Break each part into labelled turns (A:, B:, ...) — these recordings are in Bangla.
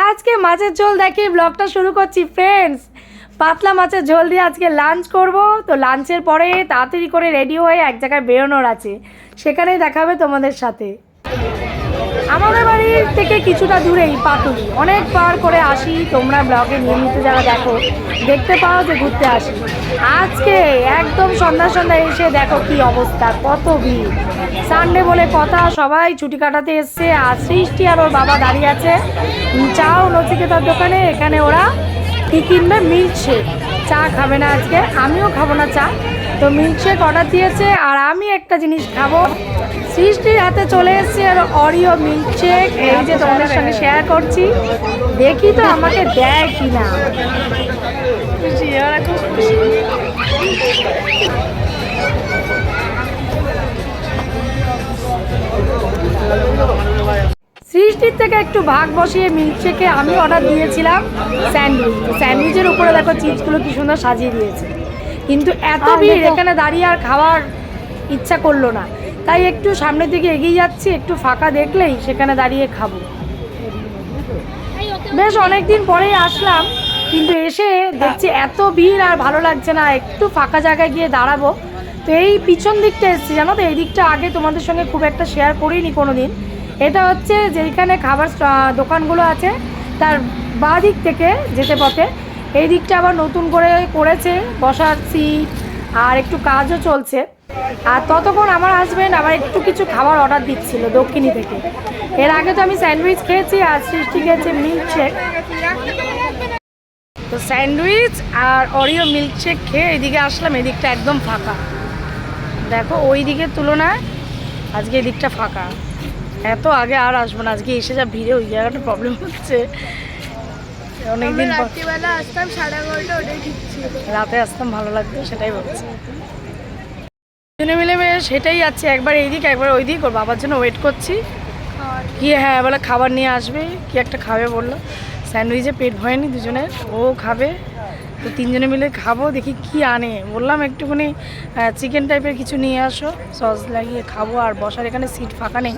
A: আজকে মাছের ঝোল দেখি ব্লগটা শুরু করছি ফ্রেন্ডস পাতলা মাছের ঝোল দিয়ে আজকে লাঞ্চ করব। তো লাঞ্চের পরে তাড়াতাড়ি করে রেডি হয়ে এক জায়গায় বেরোনোর আছে। সেখানেই দেখাবে তোমাদের সাথে। আমাদের বাড়ির থেকে কিছুটা দূরেই পাতুলি অনেক বার করে আসি, তোমরা ব্লগে নিয়মিত যারা দেখো, দেখতে পাও যে ঘুরতে আসি। আজকে একদম সন্ধ্যা সন্ধ্যা এসে দেখো কি অবস্থা, কত ভিড়। সানডে বলে কথা, সবাই ছুটি কাটাতে এসছে, আর সৃষ্টি আর ওর বাবা দাঁড়িয়ে আছে। চাও নচিকেতার দোকানে, এখানে ওরা কি কিনবে? মিল্কশেক চা খাবে না আজকে, আমিও খাব না চা। তো মিল্কশেক অর্ডার দিয়েছে, আর আমি একটা জিনিস খাব। সৃষ্টির হাতে চলে এসেছে আর অরিও মিল্কশেক এই যে তোমাদের সঙ্গে শেয়ার করছি। দেখি তো আমাকে দেয় কি না সৃষ্টির থেকে একটু ভাগ বসিয়ে মিল্কশেকে আমি অর্ডার দিয়েছিলাম স্যান্ডউইচ। স্যান্ডউইচের উপরে দেখো চিজগুলো কি সুন্দর সাজিয়ে দিয়েছে। কিন্তু এত ভিড় এখানে দাঁড়িয়ে আর খাওয়ার ইচ্ছা করল না। তাই একটু সামনের দিকে এগিয়ে যাচ্ছি, একটু ফাঁকা দেখলেই সেখানে দাঁড়িয়ে খাব। বেশ অনেক দিন পরেই আসলাম, কিন্তু এসে দেখছি এত ভিড় আর ভালো লাগছে না, একটু ফাঁকা জায়গায় গিয়ে দাঁড়াবো। তো এই পিছন দিকটা এসেছি, জানো তো? এই দিকটা আগে তোমাদের সঙ্গে খুব একটা শেয়ার করিনি কোনো দিন এটা হচ্ছে যেখানে খাবার দোকানগুলো আছে, তার বাঁ দিক থেকে যেতে পথে। এই দিকটা আবার নতুন করে করেছে, বসার সিট আর একটু কাজও চলছে। আর ততক্ষণ আমার হাজবেন্ড আবার একটু কিছু খাবার অর্ডার দিচ্ছিল দক্ষিণী থেকে। এর আগে তো আমি স্যান্ডউইচ খেয়েছি আর সৃষ্টি খেয়েছে মিল্কশেক তো স্যান্ডউইচ আর অরিও মিল্কশেক খেয়ে এদিকে আসলাম এদিকটা একদম ফাঁকা। দেখো ওই দিকের তুলনায় আজকে এদিকটা ফাঁকা। এত আগে আর আসব না আজকে এসে যা ভিড়ে ওই জায়গাটা প্রবলেম হচ্ছে। অনেকদিন পর
B: রাত্রিবেলা আসতাম সাড়ে এগারোটা ওটাই ঠিক ছিল।
A: রাতে আসতাম ভালো লাগতো সেটাই বলছি দুজনে মিলে বেশ সেটাই যাচ্ছে। একবার এইদিক, একবার ওই দিক ওর বাবার জন্য ওয়েট করছি। কি হ্যাঁ বলে খাবার নিয়ে আসবে। কি একটা খাবে বলল। স্যান্ডউইচে পেট ভরেনি দুজনের। ও খাবে। তো তিনজনে মিলে খাব, দেখি কি আনে। বললাম একটুখানি চিকেন টাইপের কিছু নিয়ে আসো। সস লাগিয়ে খাব। আর বসার এখানে সিট ফাঁকা নেই।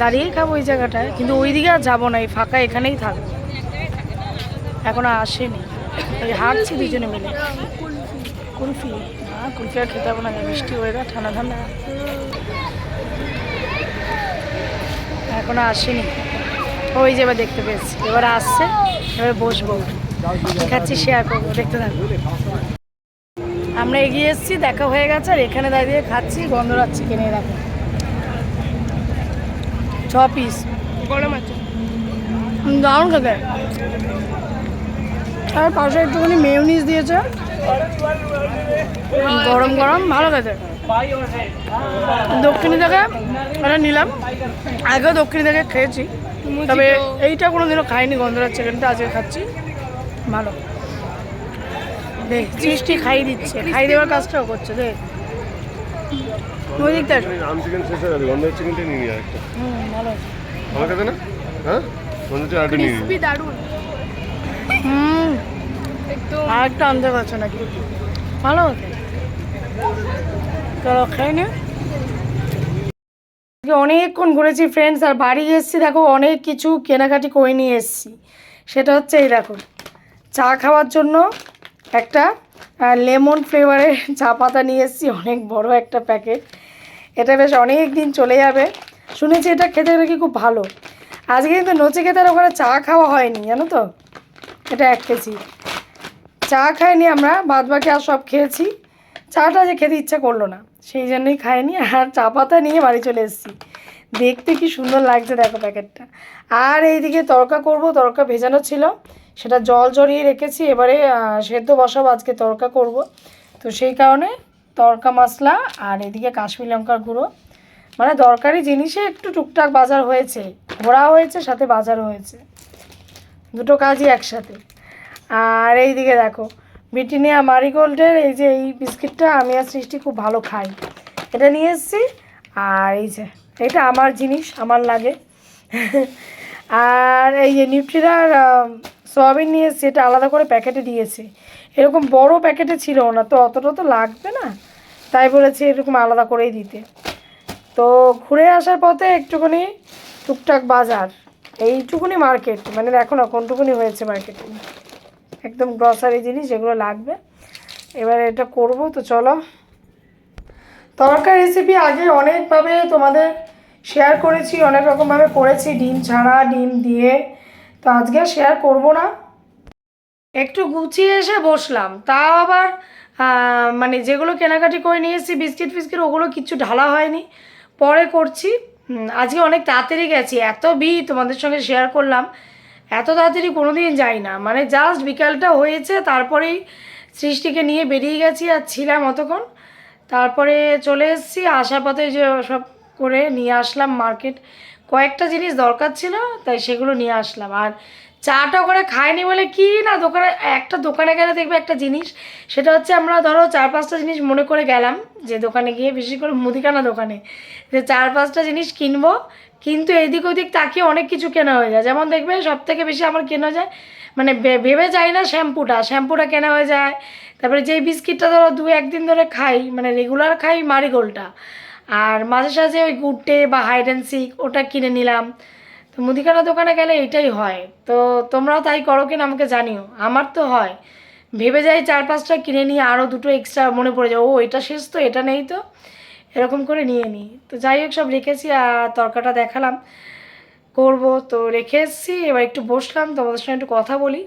A: দাঁড়িয়েই খাব ওই জায়গাটায়। কিন্তু ওই দিকে আর যাব না, এই ফাঁকা এখানেই থাকব। এখনও আসেনি। হাঁটছি দুজনে মিলে। কুলফি। কুলফি আর খেতে হবে না মিষ্টি ওয়েদার ঠান্ডা ঠান্ডা। এখনও আসেনি। ওই যে এবার দেখতে পেয়েছি। এবার আসছে এবার বসবো। খাচ্ছি শেয়ার করব। দেখতে থাকব আমরা এগিয়ে এসেছি দেখা হয়ে গেছে আর এখানে দাঁড়িয়ে খাচ্ছি গন্ধরাজ চিকেনে দেখো। ছ পিস
B: গরম আছে।
A: দারুণ খেতে। আর পাশে একটুখানি মেয়নিজ দিয়েছে। গরম গরম ভালো খেতে। দক্ষিণী থেকে এটা নিলাম। আগেও দক্ষিণী থেকে খেয়েছি তবে এইটা কোনো দিনও খাইনি গন্ধরাজ চিকেনটা আজকে খাচ্ছি। ভালো। দেখ সৃষ্টি খাই দিচ্ছে খাই দেওয়ার কাজটাও করছে দেখ। ওই
C: আম চিকেন শেষ হয়ে গেছে গন্ধের চিকেনটা নিয়ে নিয়ে একটা
A: হুম ভালো।
C: না? হ্যাঁ? নিয়ে।
B: দারুণ।
A: হুম। আর একটা আনতে পারছ নাকি? ভালো হতো খাই নে। অনেকক্ষণ ঘুরেছি ফ্রেন্ডস আর বাড়ি এসেছি, দেখো, অনেক কিছু কেনাকাটি করে নিয়ে এসেছি। সেটা হচ্ছে এই দেখো, চা খাওয়ার জন্য একটা লেমন ফ্লেভারের চা পাতা নিয়ে এসেছি, অনেক বড় একটা প্যাকেট এটা বেশ অনেক দিন চলে যাবে। শুনেছি এটা খেতে নাকি খুব ভালো। আজকে কিন্তু নচিকেতার ওখানে চা খাওয়া হয়নি, জানো তো? এটা এক কেজি। চা খাইনি আমরা বাদ বাকি আর সব খেয়েছি। চাটা যে খেতে ইচ্ছা করল না, সেই জন্যই খাইনি, আর চা পাতা নিয়ে বাড়ি চলে এসেছি। দেখতে কি সুন্দর লাগছে দেখো প্যাকেটটা। আর এইদিকে তরকা করব, তরকা ভেজানো ছিল, সেটা জল জড়িয়ে রেখেছি, এবারে সেদ্ধ বসাবো, আজকে তরকা করব। তো সেই কারণে তরকা মশলা আর এদিকে কাশ্মীর লঙ্কার গুঁড়ো। মানে দরকারি জিনিসে একটু টুকটাক বাজার হয়েছে ঘোরা হয়েছে, সাথে বাজার হয়েছে। দুটো কাজই একসাথে। আর এই দিকে দেখো ব্রিটানিয়া মারিগোল্ডের এই যে এই বিস্কিটটা আমি আর সৃষ্টি খুব ভালো খাই। এটা নিয়ে এসেছি, আর এই যে, এটা আমার জিনিস, আমার লাগে। আর এই যে নিউট্রিলার সোয়াবিন নিয়ে এসেছি, এটা আলাদা করে প্যাকেটে দিয়েছে। এরকম বড় প্যাকেটে ছিল না, তো অতটা তো লাগবে না। তাই বলেছে এরকম আলাদা করেই দিতে। তো ঘুরে আসার পথে একটুখানি টুকটাক বাজার, এইটুকুনি মার্কেট মানে দেখো না কোনটুকুনি হয়েছে মার্কেটে। একদম গ্রসারি জিনিস যেগুলো লাগবে। এবার এটা করব, তো চলো। তরকারি রেসিপি আগে অনেকভাবে তোমাদের শেয়ার করেছি, অনেক রকমভাবে করেছি, ডিম ছাড়া, ডিম দিয়ে। তো আজকে শেয়ার করব না। একটু গুছিয়ে এসে বসলাম। তাও আবার মানে যেগুলো কেনাকাটি করে নিয়ে এসেছি, বিস্কিট ফিস্কিট, ওগুলো কিছু ঢালা হয়নি। পরে করছি। আজকে অনেক তাড়াতাড়ি গেছি, এত বি তোমাদের সঙ্গে শেয়ার করলাম। এত তাড়াতাড়ি কোনো দিন যাই না। মানে জাস্ট বিকালটা হয়েছে, তারপরেই সৃষ্টিকে নিয়ে বেরিয়ে গেছি আর ছিলাম অতক্ষণ। তারপরে চলে এসেছি আসার পথে যে সব করে নিয়ে আসলাম মার্কেট কয়েকটা জিনিস দরকার ছিল, তাই সেগুলো নিয়ে আসলাম। আর চাটা ওখানে খাইনি বলে কি না, দোকানে, একটা দোকানে গেলে দেখবে একটা জিনিস, সেটা হচ্ছে আমরা ধরো চার পাঁচটা জিনিস মনে করে গেলাম, যে দোকানে গিয়ে বিশেষ করে মুদিখানা দোকানে, যে চার পাঁচটা জিনিস কিনবো, কিন্তু এদিক ওদিক তাকিয়ে অনেক কিছু কেনা হয়ে যায়। যেমন দেখবে সব থেকে বেশি আমার কেনা যায় মানে ভেবে যাই না শ্যাম্পুটা শ্যাম্পুটা কেনা হয়ে যায়। তারপরে যেই বিস্কিটটা ধরো দু একদিন ধরে খাই মানে রেগুলার খাই মারিগোল্ডটা। আর মাঝে সাঝে ওই গুড্ডে বা হাইড অ্যান্ড সিক ওটা কিনে নিলাম। তো মুদিখানা দোকানে গেলে এটাই হয়। তো তোমরাও তাই করো কিনা আমাকে জানিও। আমার তো হয়। ভেবে যাই চার পাঁচটা কিনে নিয়ে আরও দুটো এক্সট্রা মনে পড়ে যায়, ও, এটা শেষ তো, এটা নেই তো। এরকম করে নিয়ে নিই তো যাই হোক, সব রেখেছি আর তরকাটা দেখালাম। করব। তো রেখে এসেছি, এবার একটু বসলাম, তোমাদের সঙ্গে একটু কথা বলি।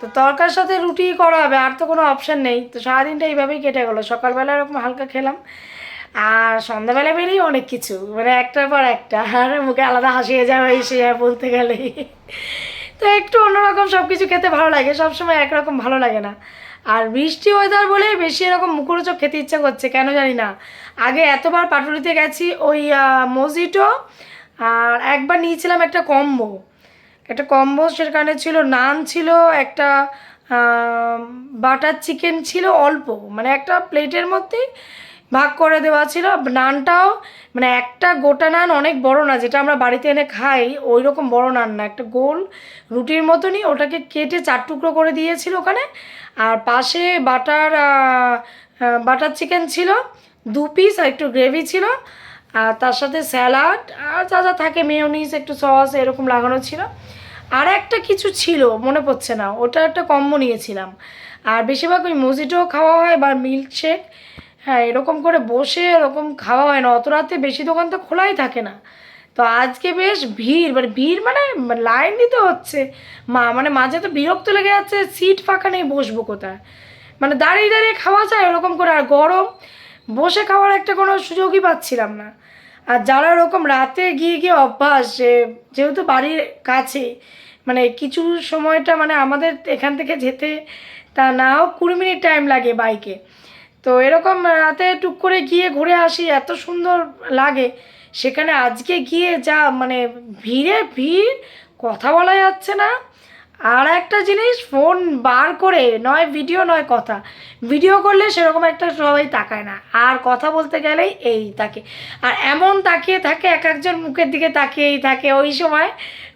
A: তো তরকার সাথে রুটি করা হবে, আর তো কোনো অপশান নেই। তো সারাদিনটা এইভাবেই কেটে গেলো। সকালবেলা এরকম হালকা খেলাম। আর সন্ধ্যাবেলা বেরিয়ে অনেক কিছু মানে একটার পর একটা, আর মুখে আলাদা হাসিয়ে যাওয়া এসে যায় বলতে গেলে। তো একটু অন্যরকম সব কিছু খেতে ভালো লাগে, সবসময় একরকম ভালো লাগে না। আর বৃষ্টি ওয়েদার বলে বেশি এরকম মুখরোচক খেতে ইচ্ছা করছে, কেন জানি না। আগে এতবার পাটুলিতে গেছি, ওই মজিটো আর একবার নিয়েছিলাম একটা কম্বো। একটা কম্বো সেখানে ছিল নান ছিল, একটা বাটার চিকেন ছিল অল্প মানে একটা প্লেটের মধ্যেই ভাগ করে দেওয়া ছিল। নানটাও মানে একটা গোটা নান অনেক বড় না, যেটা আমরা বাড়িতে এনে খাই ওই রকম বড় নান না। একটা গোল রুটির মতনই ওটাকে কেটে চার টুকরো করে দিয়েছিল ওখানে। আর পাশে বাটার বাটার চিকেন ছিল, দু পিস আর একটু গ্রেভি ছিল। আর তার সাথে স্যালাড আর যা যা থাকে মেয়নিস একটু সস, এরকম লাগানো ছিল। আর একটা কিছু ছিল, মনে পড়ছে না, ওটা একটা কম্বো নিয়েছিলাম। আর বেশিরভাগ ওই মজিটো খাওয়া হয় বা মিল্ক শেক হ্যাঁ এরকম করে বসে এরকম খাওয়া হয় না। অত রাতে বেশি দোকান তো খোলাই থাকে না। তো আজকে বেশ ভিড় মানে ভিড় মানে লাইন দিতে হচ্ছে। মা মানে মাঝে তো বিরক্ত লেগে যাচ্ছে, সিট ফাঁকা নেই, বসবো কোথায়? মানে দাঁড়িয়ে দাঁড়িয়ে খাওয়া যায় ওরকম করে, আর গরম, বসে খাওয়ার একটা কোনো সুযোগই পাচ্ছিলাম না। আর যারা ওরকম রাতে গিয়ে গিয়ে অভ্যাস, যে যেহেতু বাড়ির কাছে মানে কিছু সময়টা মানে আমাদের এখান থেকে যেতে তা না হোক কুড়ি মিনিট টাইম লাগে বাইকে তো এরকম রাতে টুক করে গিয়ে ঘুরে আসি, এত সুন্দর লাগে। সেখানে আজকে গিয়ে যা মানে ভিড়ে ভিড়, কথা বলা যাচ্ছে না। আর একটা জিনিস, ফোন বার করে, নয় ভিডিও নয় কথা। ভিডিও করলে সেরকম একটা সবাই তাকায় না। আর কথা বলতে গেলেই এই তাকে। আর এমন তাকিয়ে থাকে, এক একজন মুখের দিকে তাকিয়েই থাকে ওই সময়।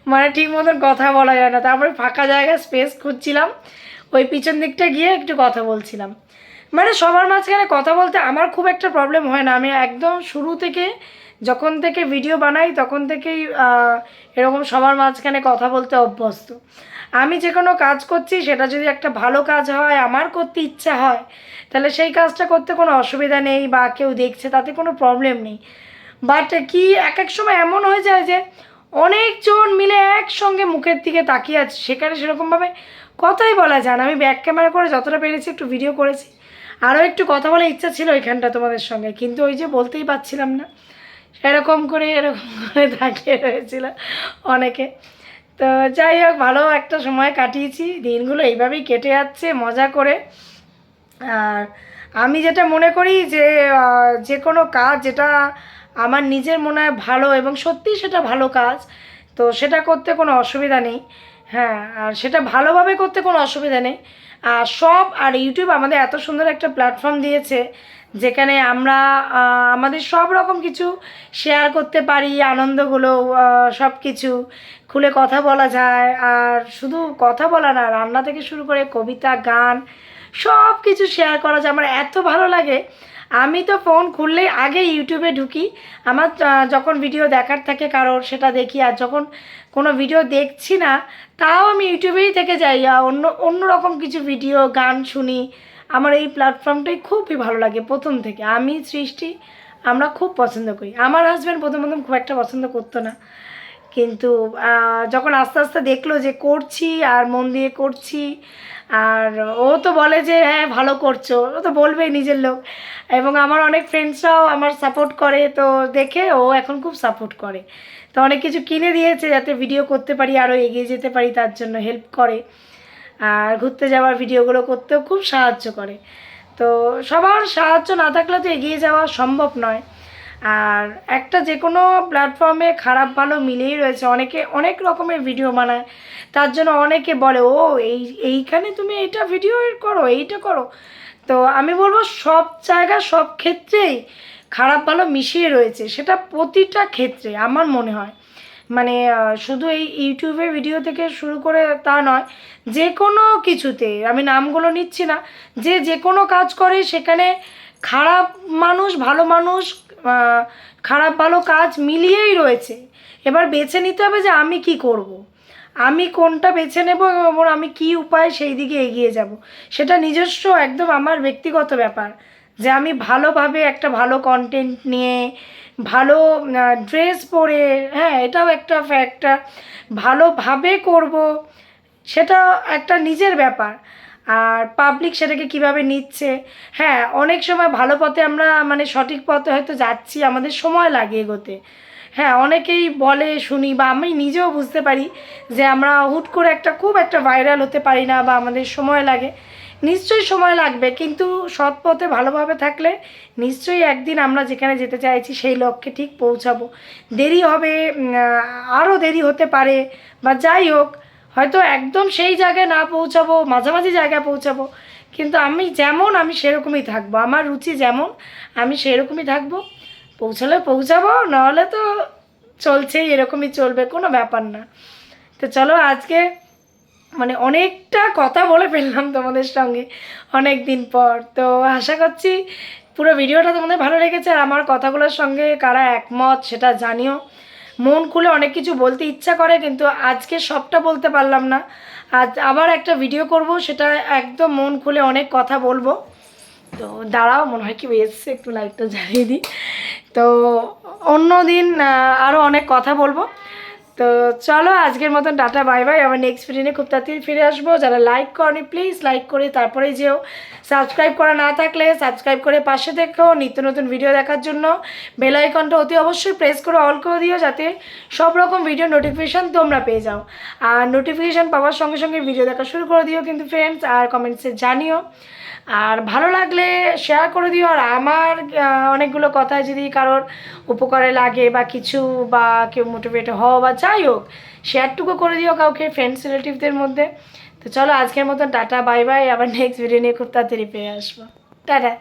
A: মানে ঠিক মতন কথা বলা যায় না। তারপরে ফাঁকা জায়গায় স্পেস খুঁজছিলাম। ওই পিছন দিকটা গিয়ে একটু কথা বলছিলাম। মানে সবার মাঝখানে কথা বলতে আমার খুব একটা প্রবলেম হয় না। আমি একদম শুরু থেকে যখন থেকে ভিডিও বানাই, তখন থেকেই এরকম সবার মাঝখানে কথা বলতে অভ্যস্ত। আমি যে কোনো কাজ করছি, সেটা যদি একটা ভালো কাজ হয়, আমার করতে ইচ্ছা হয়, তাহলে সেই কাজটা করতে কোনো অসুবিধা নেই বা কেউ দেখছে, তাতে কোনো প্রবলেম নেই। বাট কি এক এক সময় এমন হয়ে যায় যে, অনেকজন মিলে একসঙ্গে মুখের দিকে তাকিয়ে আছে। সেখানে সেরকমভাবে কথাই বলা যায় না। আমি ব্যাক ক্যামেরা করে যতটা পেরেছি একটু ভিডিও করেছি। আরও একটু কথা বলার ইচ্ছা ছিল এখানটা তোমাদের সঙ্গে, কিন্তু ওই যে বলতেই পারছিলাম না। এরকম করে এরকম করে তাকিয়ে রয়েছিল অনেকে। তো যাই হোক, ভালো একটা সময় কাটিয়েছি, দিনগুলো এইভাবেই কেটে যাচ্ছে, মজা করে। আর আমি যেটা মনে করি যে যে কোনো কাজ যেটা আমার নিজের মনে হয় ভালো এবং সত্যিই সেটা ভালো কাজ, তো সেটা করতে কোনো অসুবিধা নেই। হ্যাঁ আর সেটা ভালোভাবে করতে কোনো অসুবিধা নেই। আর সব, আর ইউটিউব আমাদের এত সুন্দর একটা প্ল্যাটফর্ম দিয়েছে, যেখানে আমরা আমাদের সব রকম কিছু শেয়ার করতে পারি, আনন্দগুলো সব কিছু। খুলে কথা বলা যায়, আর শুধু কথা বলা না, রান্না থেকে শুরু করে কবিতা, গান, সব কিছু শেয়ার করা যায়। আমার এত ভালো লাগে। আমি তো ফোন খুললেই আগে ইউটিউবে ঢুকি। আমার যখন ভিডিও দেখার থাকে কারোর, সেটা দেখি। আর যখন কোনো ভিডিও দেখছি না, তাও আমি ইউটিউবেই থেকে যাই। অন্য অন্য রকম কিছু ভিডিও গান শুনি। আমার এই প্ল্যাটফর্মটাই খুবই ভালো লাগে প্রথম থেকে। আমি সৃষ্টি, আমরা খুব পছন্দ করি। আমার হাজব্যান্ড প্রথম প্রথম খুব একটা পছন্দ করতো না। কিন্তু যখন আস্তে আস্তে দেখল যে করছি আর মন দিয়ে করছি আর ও তো বলে যে হ্যাঁ ভালো করছ। ও তো বলবেই নিজের লোক। এবং আমার অনেক ফ্রেন্ডসরাও আমার সাপোর্ট করে। তো দেখে ও এখন খুব সাপোর্ট করে। তো অনেক কিছু কিনে দিয়েছে যাতে ভিডিও করতে পারি আরও এগিয়ে যেতে পারি, তার জন্য হেল্প করে। আর ঘুরতে যাওয়ার ভিডিওগুলো করতেও খুব সাহায্য করে। তো সবার সাহায্য না থাকলে তো এগিয়ে যাওয়া সম্ভব নয়। আর একটা যে কোনো প্ল্যাটফর্মে খারাপ, ভালো মিলেই রয়েছে। অনেকে অনেক রকমের ভিডিও বানায়। তার জন্য অনেকে বলে, ও, এই, এইখানে তুমি এটা ভিডিও করো, এইটা করো। তো আমি বলব, সব জায়গা, সব ক্ষেত্রেই খারাপ, ভালো মিশিয়ে রয়েছে। সেটা প্রতিটা ক্ষেত্রে, আমার মনে হয়। মানে শুধু এই ইউটিউবে ভিডিও থেকে শুরু করে তা নয়, যে কোনো কিছুতে, আমি নামগুলো নিচ্ছি না, যে যে কোনো কাজ করে সেখানে খারাপ মানুষ, ভালো মানুষ খারাপ ভালো কাজ মিলিয়েই রয়েছে। এবার বেছে নিতে হবে যে আমি কি করব। আমি কোনটা বেছে নেব এবং আমি কি উপায় সেই দিকে এগিয়ে যাব। সেটা নিজস্ব, একদম আমার ব্যক্তিগত ব্যাপার যে আমি ভালোভাবে একটা ভালো কন্টেন্ট নিয়ে, ভালো ড্রেস পরে হ্যাঁ এটাও একটা ফ্যাক্টর ভালোভাবে করব, সেটা একটা নিজের ব্যাপার। আর পাবলিক সেটাকে কীভাবে নিচ্ছে? হ্যাঁ অনেক সময় ভালো পথে আমরা মানে সঠিক পথে হয়তো যাচ্ছি, আমাদের সময় লাগে এগোতে। হ্যাঁ অনেকেই বলে, শুনি বা আমি নিজেও বুঝতে পারি যে আমরা হুট করে একটা খুব একটা ভাইরাল হতে পারি না বা আমাদের সময় লাগে। নিশ্চয়ই সময় লাগবে, কিন্তু সৎ পথে ভালোভাবে থাকলে নিশ্চয়ই একদিন আমরা যেখানে যেতে চাইছি সেই লক্ষ্যে ঠিক পৌঁছাবো। দেরি হবে আরও দেরি হতে পারে বা যাই হোক হয়তো একদম সেই জায়গায় না পৌঁছাবো, মাঝামাঝি জায়গায় পৌঁছাবো, কিন্তু আমি যেমন আমি সেরকমই থাকব, আমার রুচি যেমন আমি সেরকমই থাকব, পৌঁছালে পৌঁছাবো, নাহলে তো চলছেই, এরকমই চলবে, কোনো ব্যাপার না। তো চলো আজকে মানে অনেকটা কথা বলে ফেললাম তোমাদের সঙ্গে অনেক দিন পর। তো আশা করছি পুরো ভিডিওটা তোমাদের ভালো লেগেছে, আর আমার কথাগুলোর সঙ্গে কারা একমত সেটা জানিও। মন খুলে অনেক কিছু বলতে ইচ্ছা করে, কিন্তু আজকে সবটা বলতে পারলাম না। আজ আবার একটা ভিডিও করব, সেটা একদম মন খুলে অনেক কথা বলব। তো দাঁড়াও, মনে হয় কি এসছে, একটু লাইটটা জ্বালিয়ে দিই। তো অন্য দিন আরও অনেক কথা বলব। তো চলো আজকের মতন ডাটা বাই বাই আবার নেক্সট ভিডিও খুব তাড়াতাড়ি ফিরে আসব। যারা লাইক করনি প্লিজ লাইক করে তারপরে যেও। সাবস্ক্রাইব করা না থাকলে সাবস্ক্রাইব করে পাশে দেখো নিত্য নতুন ভিডিও দেখার জন্য। বেল আইকনটা অতি অবশ্যই প্রেস করে অল করে দিও যাতে সব রকম ভিডিও নোটিফিকেশান তোমরা পেয়ে যাও। আর নোটিফিকেশান পাওয়ার সঙ্গে সঙ্গে ভিডিও দেখা শুরু করে দিও কিন্তু ফ্রেন্ডস আর কমেন্টসে জানিও। আর ভালো লাগলে শেয়ার করে দিও। আর আমার অনেকগুলো কথা যদি কারোর উপকারে লাগে বা কিছু বা কেউ মোটিভেট হও বা যাই হোক শেয়ারটুকু করে দিও কাউকে ফ্রেন্ডস রিলেটিভদের মধ্যে। তো চলো আজকের মতন টাটা বাই বাই আবার নেক্সট ভিডিও নিয়ে খুব তাড়াতাড়ি পেয়ে আসব। টাটা।